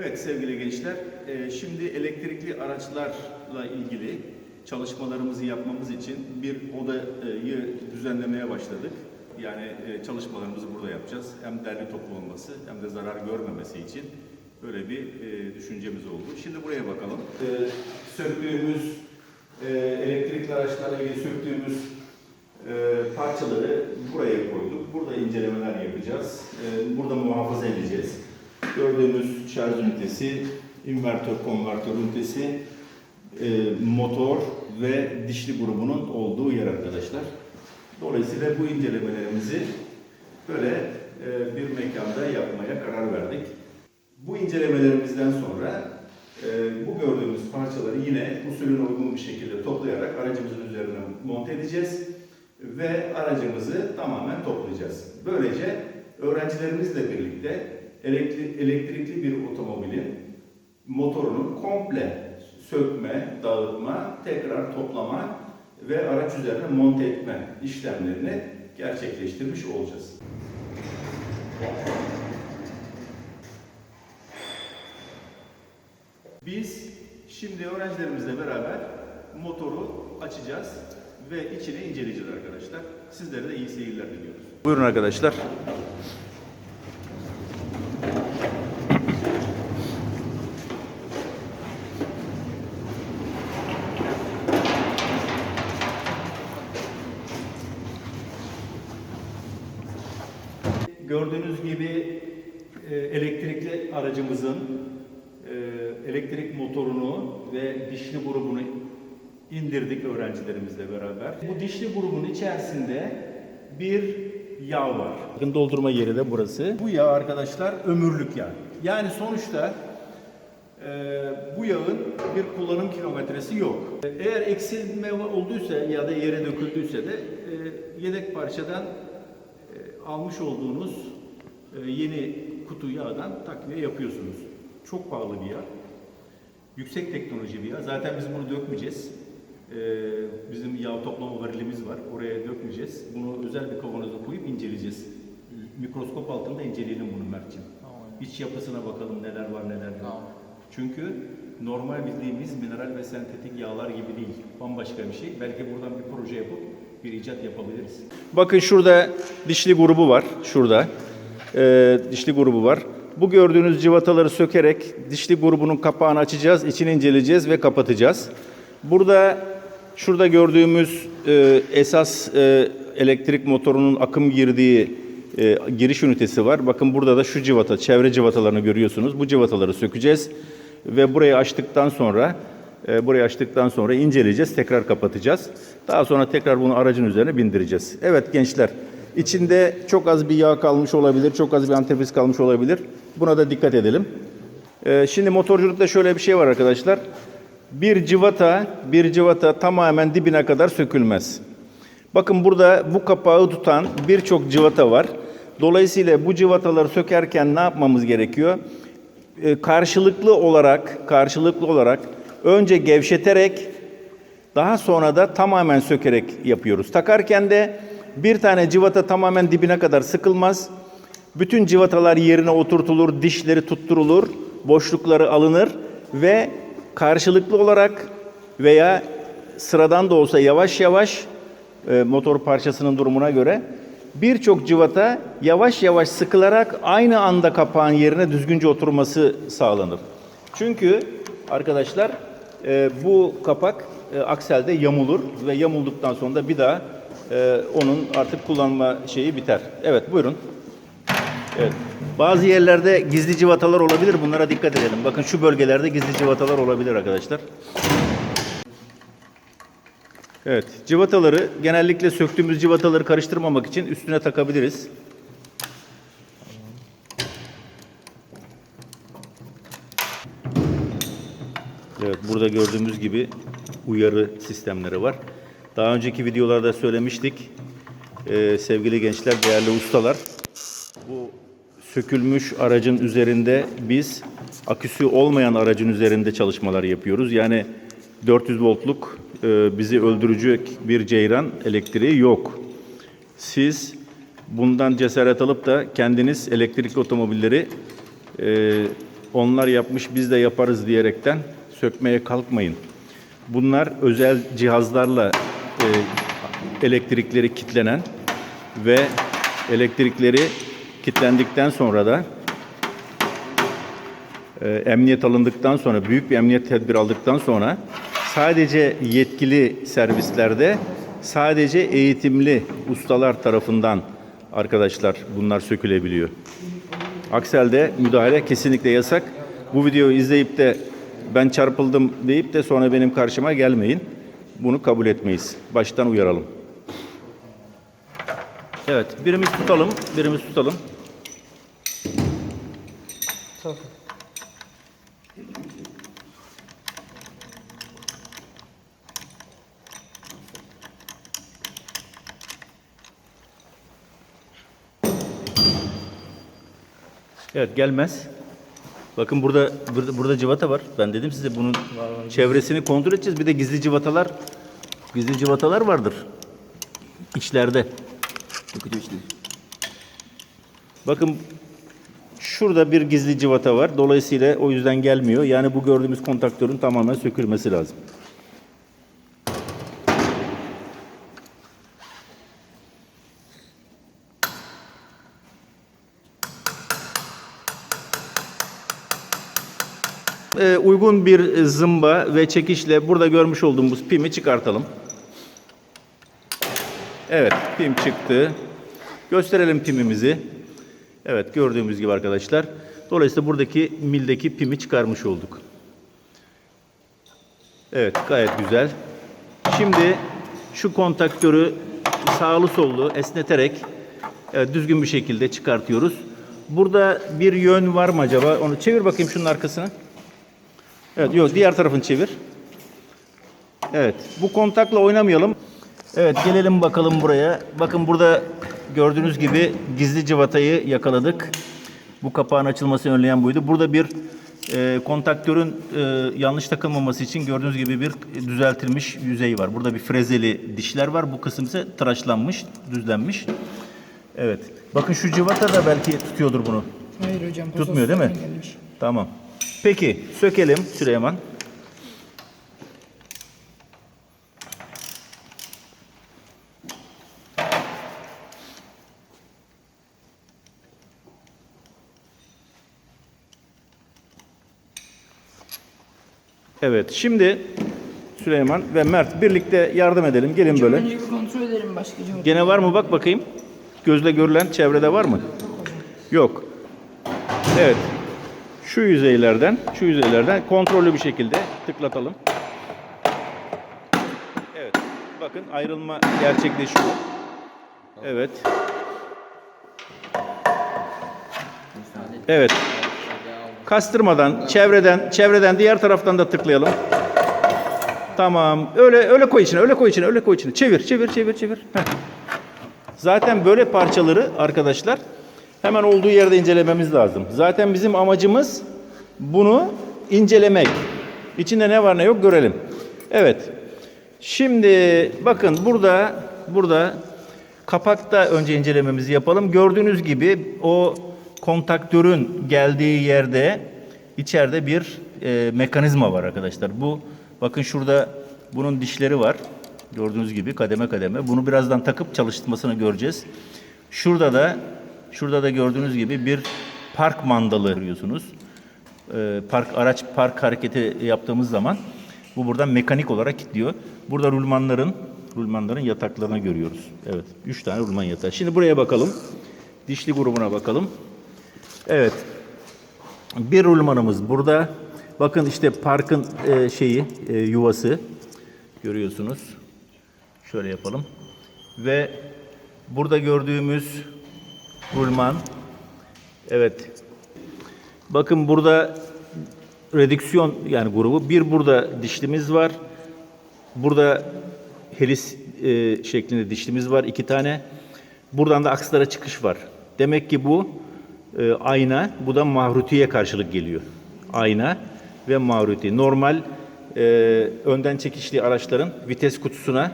Evet sevgili gençler, e, şimdi elektrikli araçlarla ilgili çalışmalarımızı yapmamız için bir odayı düzenlemeye başladık. Yani e, çalışmalarımızı burada yapacağız. Hem derli toplu olması hem de zarar görmemesi için böyle bir e, düşüncemiz oldu. Şimdi buraya bakalım. Söktüğümüz, elektrikli araçlarla ilgili söktüğümüz parçaları buraya koyduk. Burada incelemeler yapacağız. Burada muhafaza edeceğiz. Gördüğümüz şarj ünitesi, invertör konvertör ünitesi, e, motor ve dişli grubunun olduğu yer arkadaşlar. Dolayısıyla bu incelemelerimizi böyle e, bir mekanda yapmaya karar verdik. Bu incelemelerimizden sonra e, bu gördüğümüz parçaları yine usulüne uygun bir şekilde toplayarak aracımızın üzerine monte edeceğiz ve aracımızı tamamen toplayacağız. Böylece öğrencilerimizle birlikte elektri- elektrikli bir otomobilin motorunu komple sökme, dağıtma, tekrar toplama ve araç üzerine monte etme işlemlerini gerçekleştirmiş olacağız. Biz şimdi öğrencilerimizle beraber motoru açacağız ve içini inceleyeceğiz arkadaşlar. Sizlere de iyi seyirler diliyoruz. Buyurun arkadaşlar. Gördüğünüz gibi e, elektrikli aracımızın e, elektrik motorunu ve dişli grubunu indirdik öğrencilerimizle beraber. Bu dişli grubun içerisinde bir yağ var. Bakın doldurma yeri de burası. Bu yağ arkadaşlar ömürlük yağ. Yani sonuçta e, bu yağın bir kullanım kilometresi yok. Eğer eksilme olduysa ya da yere döküldüyse de e, yedek parçadan e, almış olduğunuz e, yeni kutu yağdan takviye yapıyorsunuz. Çok pahalı bir yağ. Yüksek teknoloji bir yağ. Zaten biz bunu dökmeyeceğiz. E, Bizim yağ toplama varilimiz var. Oraya dökmeyeceğiz. Bunu özel bir kavanoza koyup inceleyeceğiz. Mikroskop altında inceleyelim bunu Mert'ciğim. İç yapısına bakalım neler var neler yok. Çünkü normal bildiğimiz mineral ve sentetik yağlar gibi değil. Bambaşka bir şey. Belki buradan bir proje yapıp bir icat yapabiliriz. Bakın şurada dişli grubu var. Şurada. Ee, dişli grubu var. Bu gördüğünüz civataları sökerek dişli grubunun kapağını açacağız, içini inceleyeceğiz ve kapatacağız. Burada şurada gördüğümüz e, esas e, elektrik motorunun akım girdiği e, giriş ünitesi var. Bakın burada da şu civata, çevre civatalarını görüyorsunuz. Bu civataları sökeceğiz ve burayı açtıktan sonra e, burayı açtıktan sonra inceleyeceğiz, tekrar kapatacağız. Daha sonra tekrar bunu aracın üzerine bindireceğiz. Evet gençler, içinde çok az bir yağ kalmış olabilir, çok az bir antifriz kalmış olabilir. Buna da dikkat edelim. E, şimdi motorculukta şöyle bir şey var arkadaşlar. Bir civata, bir civata tamamen dibine kadar sökülmez. Bakın burada bu kapağı tutan birçok civata var. Dolayısıyla bu civataları sökerken ne yapmamız gerekiyor? Ee, karşılıklı olarak, karşılıklı olarak önce gevşeterek daha sonra da tamamen sökerek yapıyoruz. Takarken de bir tane civata tamamen dibine kadar sıkılmaz. Bütün civatalar yerine oturtulur, dişleri tutturulur, boşlukları alınır ve karşılıklı olarak veya sıradan da olsa yavaş yavaş e, motor parçasının durumuna göre birçok civata yavaş yavaş sıkılarak aynı anda kapağın yerine düzgünce oturması sağlanır. Çünkü arkadaşlar e, bu kapak e, akselde yamulur ve yamulduktan sonra da bir daha onun artık kullanma şeyi biter. Evet buyurun. Bazı yerlerde gizli civatalar olabilir. Bunlara dikkat edelim. Bakın şu bölgelerde gizli civatalar olabilir arkadaşlar. Evet, civataları genellikle söktüğümüz civataları karıştırmamak için üstüne takabiliriz. Evet, burada gördüğümüz gibi uyarı sistemleri var. Daha önceki videolarda söylemiştik. Ee, sevgili gençler, değerli ustalar. Sökülmüş aracın üzerinde biz aküsü olmayan aracın üzerinde çalışmalar yapıyoruz. Yani 400 voltluk e, bizi öldürecek bir ceyran elektriği yok. Siz bundan cesaret alıp da kendiniz elektrikli otomobilleri e, onlar yapmış biz de yaparız diyerekten sökmeye kalkmayın. Bunlar özel cihazlarla e, elektrikleri kitlenen ve elektrikleri kitlendikten sonra da e, emniyet alındıktan sonra, büyük bir emniyet tedbiri aldıktan sonra sadece yetkili servislerde sadece eğitimli ustalar tarafından arkadaşlar bunlar sökülebiliyor. Aksi halde müdahale kesinlikle yasak. Bu videoyu izleyip de ben çarpıldım deyip de sonra benim karşıma gelmeyin. Bunu kabul etmeyiz. Baştan uyaralım. Evet, birimiz tutalım, birimiz tutalım. Evet gelmez. Bakın burada, burada burada civata var. Ben dedim size bunun çevresini kontrol edeceğiz. Bir de gizli civatalar gizli civatalar vardır. İçlerde. Bakın şurada bir gizli civata var. Dolayısıyla o yüzden gelmiyor. Yani bu gördüğümüz kontaktörün tamamen sökülmesi lazım. Ee, uygun bir zımba ve çekişle burada görmüş olduğumuz pimi çıkartalım. Evet, pim çıktı. Gösterelim pimimizi. Evet, gördüğümüz gibi arkadaşlar. Dolayısıyla buradaki mildeki pimi çıkarmış olduk. Evet, gayet güzel. Şimdi şu kontaktörü sağlı sollu esneterek evet, düzgün bir şekilde çıkartıyoruz. Burada bir yön var mı acaba? Onu çevir bakayım şunun arkasını. Evet, yok diğer tarafını çevir. Evet, bu kontakla oynamayalım. Evet, gelelim bakalım buraya. Bakın burada gördüğünüz gibi gizli cıvatayı yakaladık. Bu kapağın açılmasını önleyen buydu. Burada bir e, kontaktörün e, yanlış takılmaması için gördüğünüz gibi bir düzeltilmiş yüzey var. Burada bir frezeli dişler var. Bu kısım ise tıraşlanmış, düzlenmiş. Evet. Bakın şu cıvata da belki tutuyordur bunu. Hayır hocam. Tutmuyor değil mi? gelmiş. Tamam. Peki sökelim Süleyman. Evet şimdi Süleyman ve Mert birlikte yardım edelim. Gelin böyle. önce bir kontrol edelim başka cevap. Gene var mı bak bakayım. Gözle görülen çevrede var mı? Yok. Evet. Şu yüzeylerden, şu yüzeylerden kontrollü bir şekilde tıklatalım. Evet. Bakın ayrılma gerçekleşiyor. Evet. Evet. Kastırmadan, çevreden, çevreden diğer taraftan da tıklayalım. Tamam. Öyle öyle koy içine, öyle koy içine, öyle koy içine. Çevir, çevir, çevir, çevir. Zaten böyle parçaları arkadaşlar hemen olduğu yerde incelememiz lazım. Zaten bizim amacımız bunu incelemek. İçinde ne var ne yok görelim. Evet. Şimdi bakın burada burada kapakta önce incelememizi yapalım. Gördüğünüz gibi o kontaktörün geldiği yerde içeride bir e, mekanizma var arkadaşlar. Bu bakın şurada bunun dişleri var. Gördüğünüz gibi kademe kademe. Bunu birazdan takıp çalıştırmasını göreceğiz. Şurada da şurada da gördüğünüz gibi bir park mandalı görüyorsunuz. Ee, park araç park hareketi yaptığımız zaman bu buradan mekanik olarak kilitliyor. Burada rulmanların rulmanların yataklarını görüyoruz. Evet, üç tane rulman yatağı. Şimdi buraya bakalım. Dişli grubuna bakalım. Evet. Bir rulmanımız burada. Bakın işte parkın e, şeyi, e, yuvası görüyorsunuz. Şöyle yapalım. Ve burada gördüğümüz rulman. Evet. Bakın burada redüksiyon yani grubu. Bir burada dişlimiz var. Burada helis e, şeklinde dişlimiz var. iki tane. Buradan da akslara çıkış var. Demek ki bu e, ayna, bu da mahrutiye karşılık geliyor. Ayna ve mahruti. Normal e, önden çekişli araçların vites kutusuna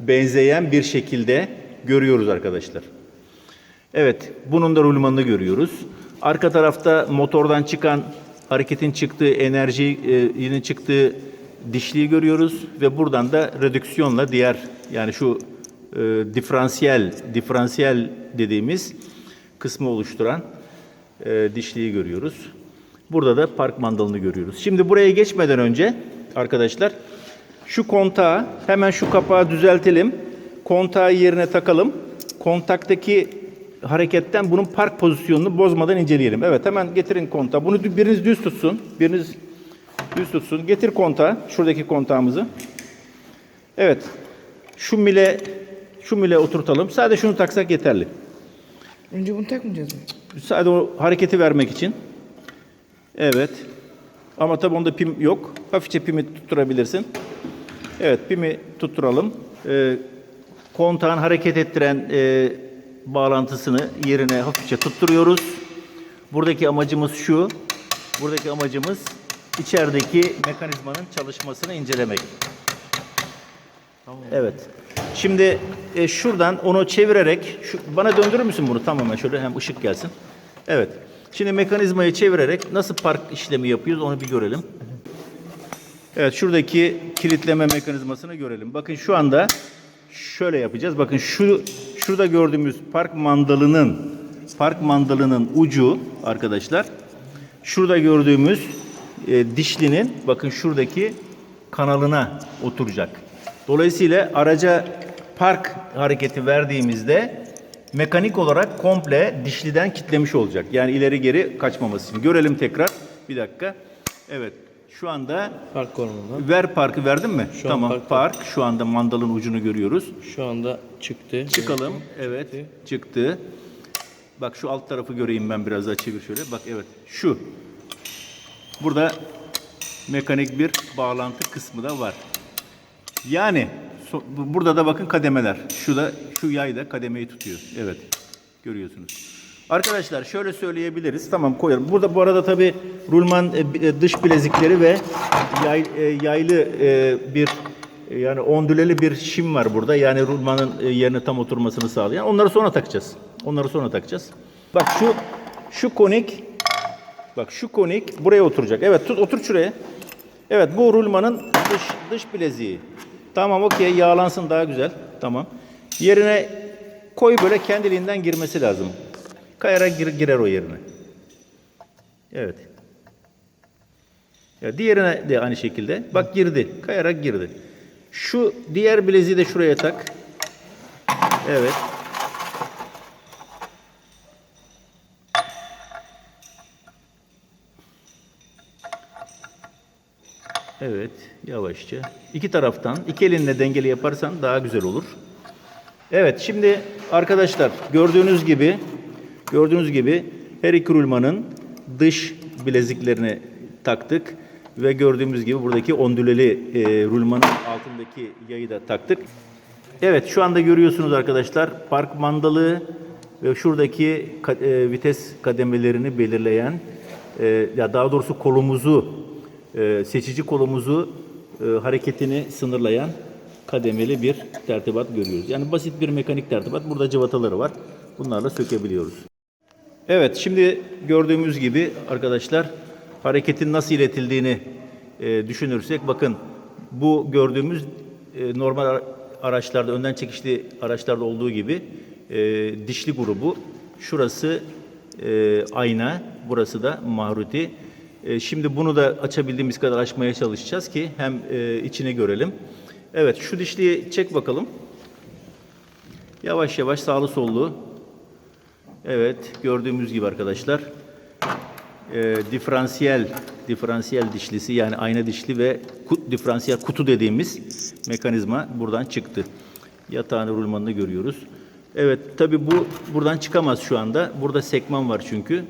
benzeyen bir şekilde görüyoruz arkadaşlar. Evet, bunun da rulmanını görüyoruz. Arka tarafta motordan çıkan hareketin çıktığı enerjinin çıktığı dişliği görüyoruz ve buradan da redüksiyonla diğer yani şu e, diferansiyel diferansiyel dediğimiz kısmı oluşturan e, dişliği görüyoruz. Burada da park mandalını görüyoruz. Şimdi buraya geçmeden önce arkadaşlar şu kontağı hemen şu kapağı düzeltelim. Kontağı yerine takalım. Kontaktaki hareketten bunun park pozisyonunu bozmadan inceleyelim. Evet hemen getirin kontağı. Bunu biriniz düz tutsun. Biriniz düz tutsun. Getir kontağı. Şuradaki kontağımızı. Evet. Şu mile şu mile oturtalım. Sadece şunu taksak yeterli. Önce bunu takmayacağız mı? Sadece o hareketi vermek için. Evet. Ama tabii onda pim yok. Hafifçe pimi tutturabilirsin. Evet, pimi tutturalım. Ee, kontağın hareket ettiren e, bağlantısını yerine hafifçe tutturuyoruz. Buradaki amacımız şu. Buradaki amacımız içerideki mekanizmanın çalışmasını incelemek. Evet. Şimdi e, şuradan onu çevirerek, şu, bana döndürür müsün bunu tamamen şöyle hem ışık gelsin. Evet. Şimdi mekanizmayı çevirerek nasıl park işlemi yapıyoruz onu bir görelim. Evet şuradaki kilitleme mekanizmasını görelim. Bakın şu anda şöyle yapacağız. Bakın şu şurada gördüğümüz park mandalının park mandalının ucu arkadaşlar şurada gördüğümüz e, dişlinin bakın şuradaki kanalına oturacak. Dolayısıyla araca park hareketi verdiğimizde mekanik olarak komple dişliden kitlemiş olacak. Yani ileri geri kaçmaması için. Görelim tekrar. Bir dakika. Evet. Şu anda Park konumunda. ver parkı verdin mi? Şu tamam. park- park. Şu anda mandalın ucunu görüyoruz. Şu anda çıktı. Çıkalım. Evet. Çıktı. Bak şu alt tarafı göreyim ben biraz daha çevir şöyle. Bak evet. Şu. Burada mekanik bir bağlantı kısmı da var. Yani so- bu- burada da bakın kademeler. Şu da şu yay da kademeyi tutuyor. Evet. Görüyorsunuz. Arkadaşlar şöyle söyleyebiliriz. Tamam koyalım. Burada bu arada tabi rulman e, e, dış bilezikleri ve yay, e, yaylı e, bir e, yani ondüleli bir şim var burada. Yani rulmanın e, yerine tam oturmasını sağlayan. Onları sonra takacağız. Onları sonra takacağız. Bak şu şu konik Bak şu konik buraya oturacak. Evet tut otur şuraya. Evet bu rulmanın dış, dış bileziği. Tamam okey yağlansın daha güzel. Tamam. Yerine koy böyle kendiliğinden girmesi lazım. Kayarak gir- girer o yerine. Evet. Ya diğerine de aynı şekilde. Bak girdi. Kayarak girdi. Şu diğer bileziği de şuraya tak. Evet. Evet, yavaşça. İki taraftan, iki elinle dengeli yaparsan daha güzel olur. Evet, şimdi arkadaşlar gördüğünüz gibi, gördüğünüz gibi her iki rulmanın dış bileziklerini taktık ve gördüğümüz gibi buradaki ondüleli e, rulmanın altındaki yayı da taktık. Evet, şu anda görüyorsunuz arkadaşlar park mandalı ve şuradaki e, vites kademelerini belirleyen, e, ya daha doğrusu kolumuzu, e, seçici kolumuzu e, hareketini sınırlayan kademeli bir tertibat görüyoruz. Yani basit bir mekanik tertibat. Burada cıvataları var. Bunlarla sökebiliyoruz. Evet, şimdi gördüğümüz gibi arkadaşlar hareketin nasıl iletildiğini e, düşünürsek bakın bu gördüğümüz normal ara- araçlarda önden çekişli araçlarda olduğu gibi dişli grubu. Şurası ayna, burası da mahruti. E, şimdi bunu da açabildiğimiz kadar açmaya çalışacağız ki hem e, içini görelim. Evet, şu dişliyi çek bakalım. Yavaş yavaş sağlı sollu Evet, gördüğümüz gibi arkadaşlar e, diferansiyel diferansiyel dişlisi yani ayna dişli ve kut, diferansiyel kutu dediğimiz mekanizma buradan çıktı. Yatağın rulmanını görüyoruz. Evet, tabi bu buradan çıkamaz şu anda. Burada sekman var çünkü.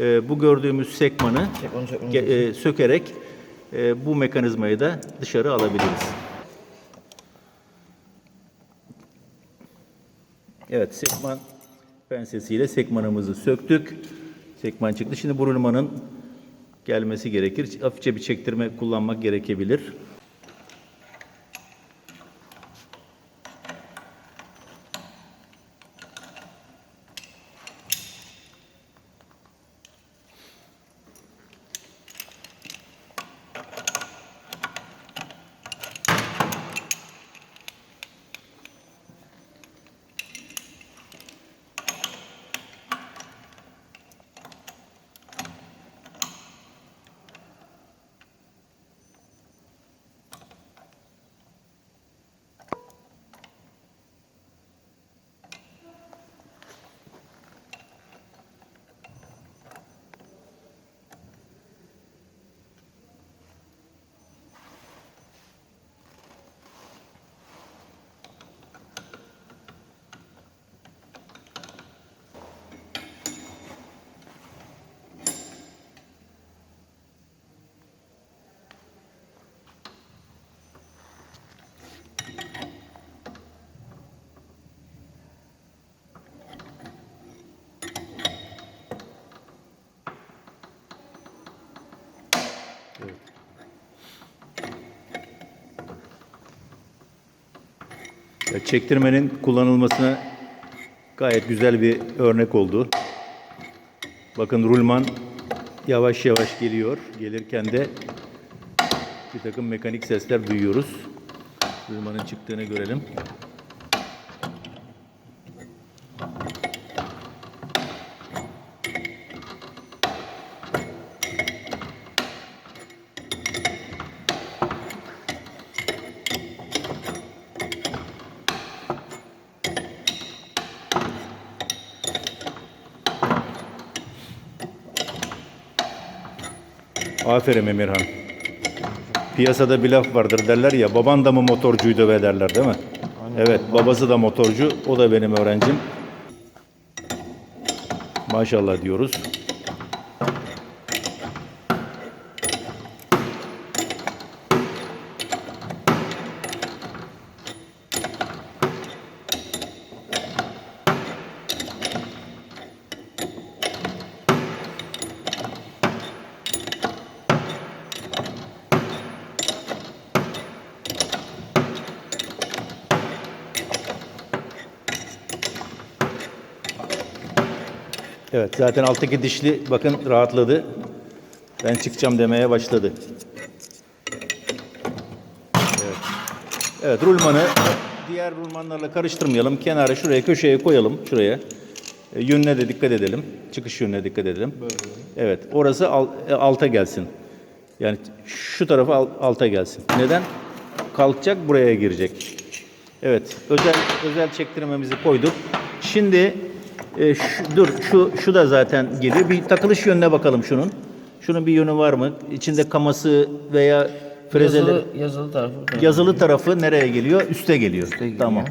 E, bu gördüğümüz sekmanı ge- e, sökerek e, bu mekanizmayı da dışarı alabiliriz. Evet, sekman pensesiyle sekmanımızı söktük. Sekman çıktı. Şimdi bu rulmanın gelmesi gerekir. Hafifçe bir çektirme kullanmak gerekebilir. Ya çektirmenin kullanılmasına gayet güzel bir örnek oldu. Bakın rulman yavaş yavaş geliyor. Gelirken de bir takım mekanik sesler duyuyoruz. Rulmanın çıktığını görelim. Aferin Emirhan. Piyasada bir laf vardır derler ya baban da mı motorcuydu be derler değil mi? Evet babası da motorcu o da benim öğrencim. Maşallah diyoruz. Evet zaten alttaki dişli bakın rahatladı. Ben çıkacağım demeye başladı. Evet. Evet rulmanı diğer rulmanlarla karıştırmayalım. Kenara şuraya köşeye koyalım şuraya. E, yönüne de dikkat edelim. Çıkış yönüne dikkat edelim. Evet orası al- e, alta gelsin. Yani şu tarafa al- alta gelsin. Neden? Kalkacak buraya girecek. Evet, özel özel çektirmemizi koyduk. Şimdi e, şu, dur şu şu da zaten geliyor. Bir takılış yönüne bakalım şunun. Şunun bir yönü var mı? İçinde kaması veya frezeleri Yazılı, yazılı tarafı. yazılı tarafı nereye geliyor? Üste geliyor. geliyor. Tamam.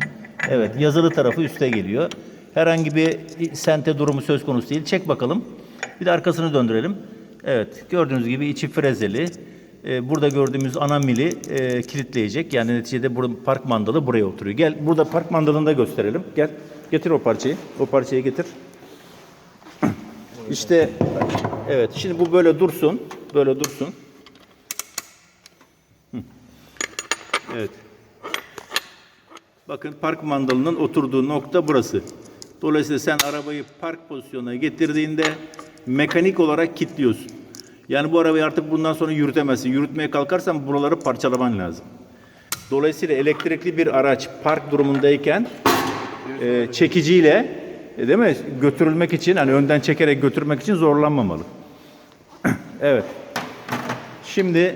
Evet, yazılı tarafı üste geliyor. Herhangi bir sente durumu söz konusu değil. Çek bakalım. Bir de arkasını döndürelim. Evet, gördüğünüz gibi içi frezeli. Ee, burada gördüğümüz ana mili e, kilitleyecek. Yani neticede burada park mandalı buraya oturuyor. Gel burada park mandalını da gösterelim. Gel. Getir o parçayı. O parçayı getir. İşte evet şimdi bu böyle dursun. Böyle dursun. Evet. Bakın park mandalının oturduğu nokta burası. Dolayısıyla sen arabayı park pozisyonuna getirdiğinde mekanik olarak kilitliyorsun. Yani bu arabayı artık bundan sonra yürütemezsin. Yürütmeye kalkarsan buraları parçalaman lazım. Dolayısıyla elektrikli bir araç park durumundayken e, çekiciyle e, değil mi götürülmek için hani önden çekerek götürmek için zorlanmamalı. evet. Şimdi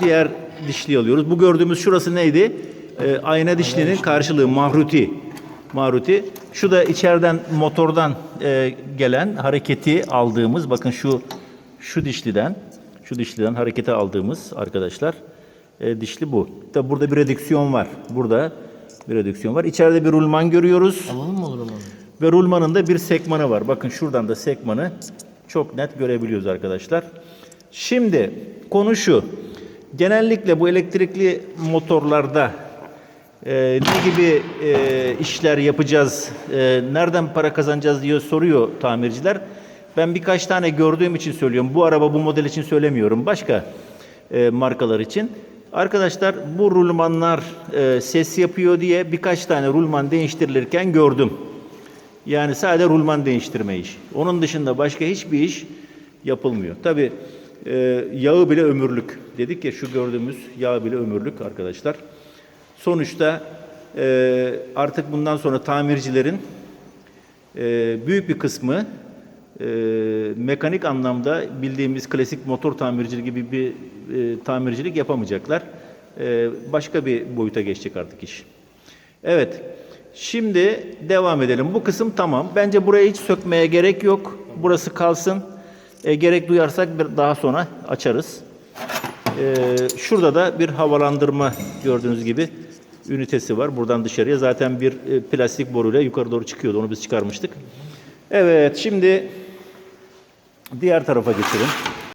diğer dişli alıyoruz. Bu gördüğümüz şurası neydi? Ee, ayna dişlinin karşılığı mahruti. Mahruti. Şu da içeriden motordan e, gelen hareketi aldığımız bakın şu şu dişliden şu dişliden hareketi aldığımız arkadaşlar e, dişli bu. Tabi burada bir redüksiyon var. Burada bir redüksiyon var. İçeride bir rulman görüyoruz. Alalım mı olur mu? Ve rulmanın da bir sekmanı var. Bakın şuradan da sekmanı çok net görebiliyoruz arkadaşlar. Şimdi konu şu. Genellikle bu elektrikli motorlarda e, ne gibi e, işler yapacağız, e, nereden para kazanacağız diye soruyor tamirciler. Ben birkaç tane gördüğüm için söylüyorum. Bu araba bu model için söylemiyorum. Başka e, markalar için. Arkadaşlar bu rulmanlar e, ses yapıyor diye birkaç tane rulman değiştirilirken gördüm. Yani sadece rulman değiştirme iş. Onun dışında başka hiçbir iş yapılmıyor. Tabi yağı bile ömürlük. Dedik ya şu gördüğümüz yağ bile ömürlük arkadaşlar. Sonuçta e, artık bundan sonra tamircilerin e, büyük bir kısmı e, mekanik anlamda bildiğimiz klasik motor tamirciliği gibi bir e, tamircilik yapamayacaklar. E, başka bir boyuta geçecek artık iş. Evet. Şimdi devam edelim. Bu kısım tamam. Bence burayı hiç sökmeye gerek yok. Burası kalsın. E, gerek duyarsak bir daha sonra açarız. E, şurada da bir havalandırma gördüğünüz gibi ünitesi var. Buradan dışarıya zaten bir e, plastik boruyla yukarı doğru çıkıyordu. Onu biz çıkarmıştık. Evet, şimdi diğer tarafa geçelim.